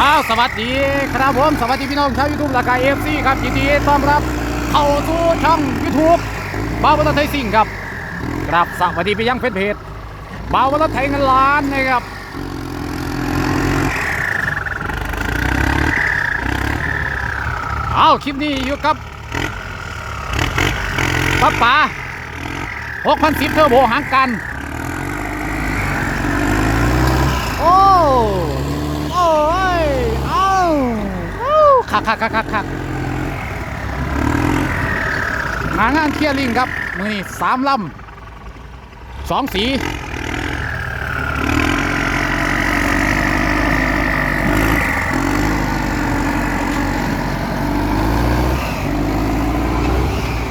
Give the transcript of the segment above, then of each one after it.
อ้าวสวัสดีครับผมสวัสดีพี่น้องชาวยูทูบและกายเอฟซีครับยินดีต้อนรับเข้าสู่ช่องยูทูบบ่าววัฒนไทยสิ่งครับครับสวัสดีไปยังเพจเพจบ่าววัฒนไทยเงินล้านนะครับเอาคลิปนี้อยู่กับป้าป๋า6,010เทอร์โบหางกัน โอ้ โอ้ย เอ้าเอ้า คักคักคักคักคักหางานเคียร์ลิงครับ มือนี่สามลำสองสี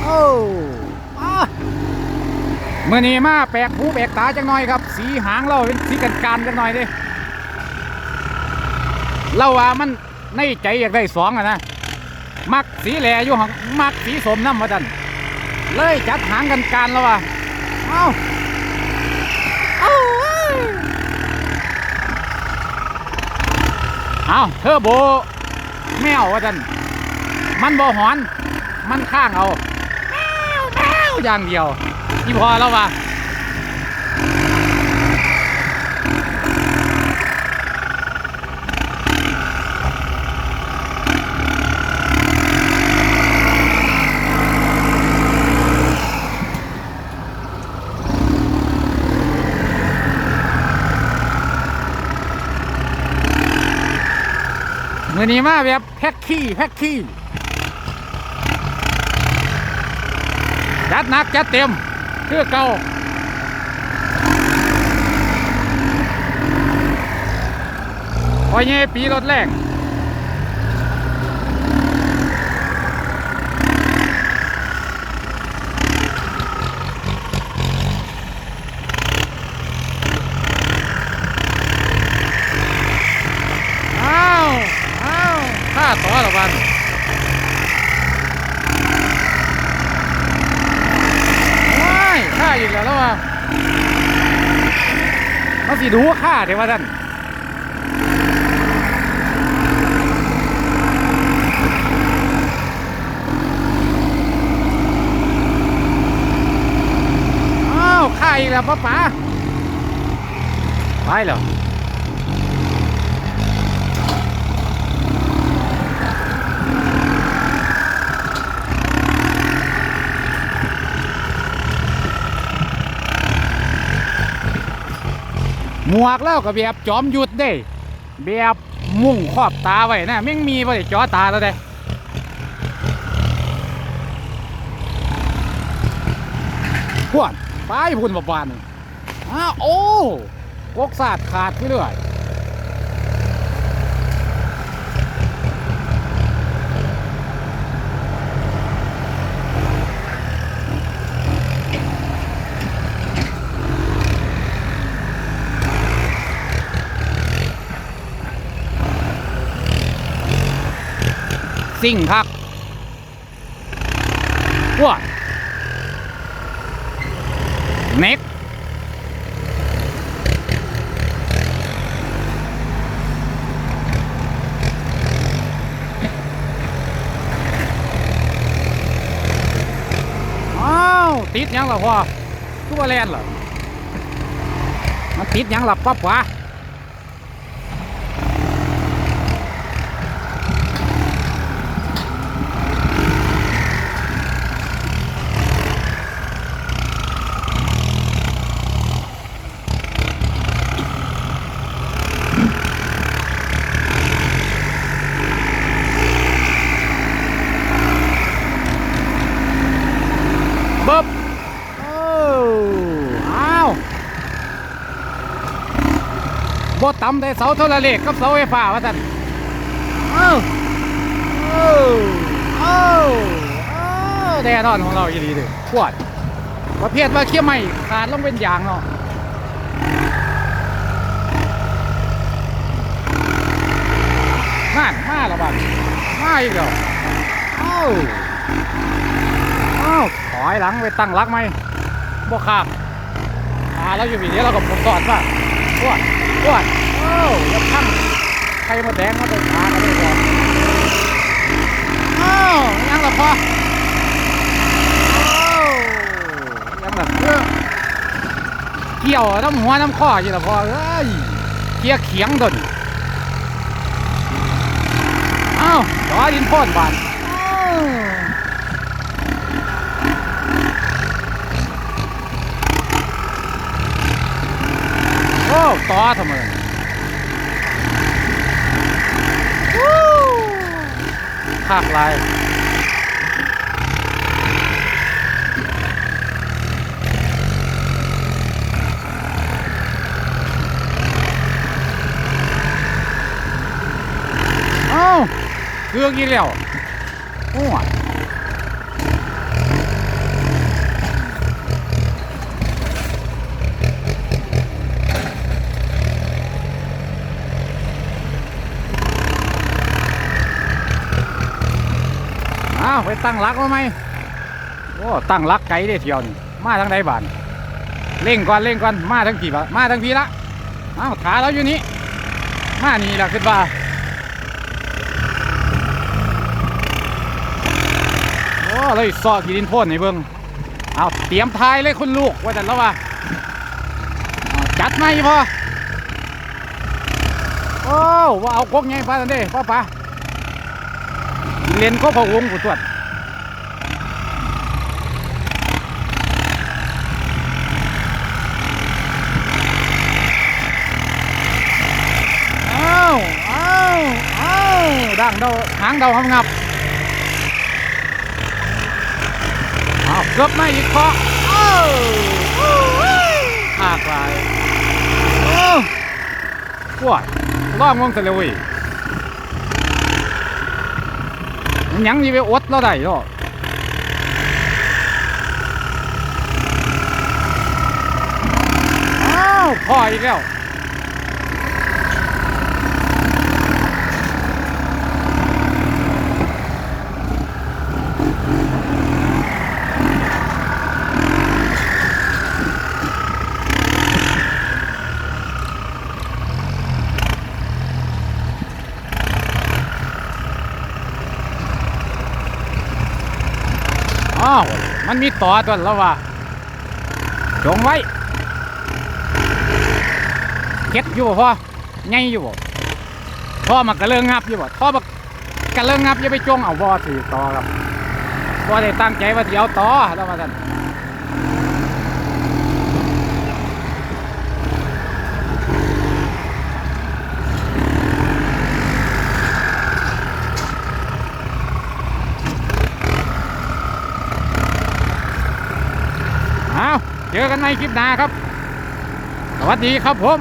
โอ้อะมื่อนี้มาแปลกหูแปลกตาจังหน่อยครับ สีหางเราเป็นสีกันการจังหน่อยเดิเราว่ามัน ในใจอยากได้สองอะนะมักสีแหล่อยู่หังมักสีสมน้ำมาดันเลยจัดหางกันการแล้ววะเอ้าเอาเอ้เอาเทอร์โบแมวว่าดันมันบ่หอน มันข้างเอาแมวแมวอย่างเดียวที่พอแล้ววะ มือนี้มาแบบแพ็คขี้แพ็คขี้จัดหนักจัดเต็มเพื่อเก่าพอเย่ปีรถแรกอ้าวอ้าวข้าต่อละวันว้ายข้า อีกแล้วแล้วว่ะมาสีดูข้าเดี๋ยวว่าท่านอ้าวค่าอีกแล้วป้าป๋าไปแล้ว หมวกแล้วก็แบบจอมยุดเด้ แบบมุ่งครอบตาไว้นะไม่งมีไว้จอตาแล้วเด้พวนไปพุ่นบบบานอ้าโอ้กกสตร์ขาดไปเรื่อย สิ่งคักพวนเน็กอ้าวติดยังล่ะพ่อทุกแลนเหรอมันติดยังล่ะปั๊บวะเบิบโอ้อ้าว บ่ต่ำแต่เสาโทรเลขกับเสาไฟฟ้าว่าท่านเอ้าโอ้โอ้โอ้แน่นอนของเราอีหลีเด้อขวดประเภทว่าเขี้ยไม่ขาดลงเป็นยางเนาะนั่นมาแล้วบัดมาอีกแล้วเอ้าอ้าวถอยหลังไปตั้งรักไหมบ่ข้ามมาแล้วอยู่ปีนี้เราก็ผมสอนป่ะป วดปวดโอ้ยกข้างไข่มดแดงมาเป็นขากันเลยพออ้าวยังหละพออ้าวยังละเออเกี่ยวน้ำหัวน้ำข้ออยู่ละพอเอ้ยเกี่ยเขียงตัวนี้อ้าวดอดินพ่นบานอ้าวโอ้ ต่อทำไมวู้ภาคลายเอ้าเครื่องอีกแล้วโอ้ยาวไปตั้งลักมาไหมโอ้ตั้งลักไกลได้เที่ยวนี่มาทางใดบ้านเร่งก่อนเร่งก่อนมาทั้งกี่บามาทั้งพี่ละอ้าวขาเราอยู่นี่มานี่ละขึ้นว่าโอ้เลยซอกีดินพ่นให้เบิ่งเอาเตรียมทายเลยคุณลูกว่าแต่แล้วว่าจัดมาอีพอโอ้ว่าเอากกไงป้าตันเด้ป้าป้า เลนก็พะวงกูตรวจอ้าวอ้าวอ้าวดังเดาหางเดาหำงับเอาเกือบไม่อีกเคาะอ้าวหากลายโอ้ปวดล่องลงทะเลเว้ยมัน ยังยีไปอดเราได้หรออ้าวพ่ออีกแล้วาวมันมีต่อตัวแล้วว่าจงไว้เก็ดอยู่บ่พ่อไงอยู่บ่พ่อมากระเลิงงับอยู่บ่พ่อมากระเลิงงับอย่าไปจงเอาวอถือต่อครับบ่ได้ตั้งใจว่าจะเอาต่อแล้วว่าซั่นเอา เจอกันในคลิปหน้าครับ สวัสดีครับผม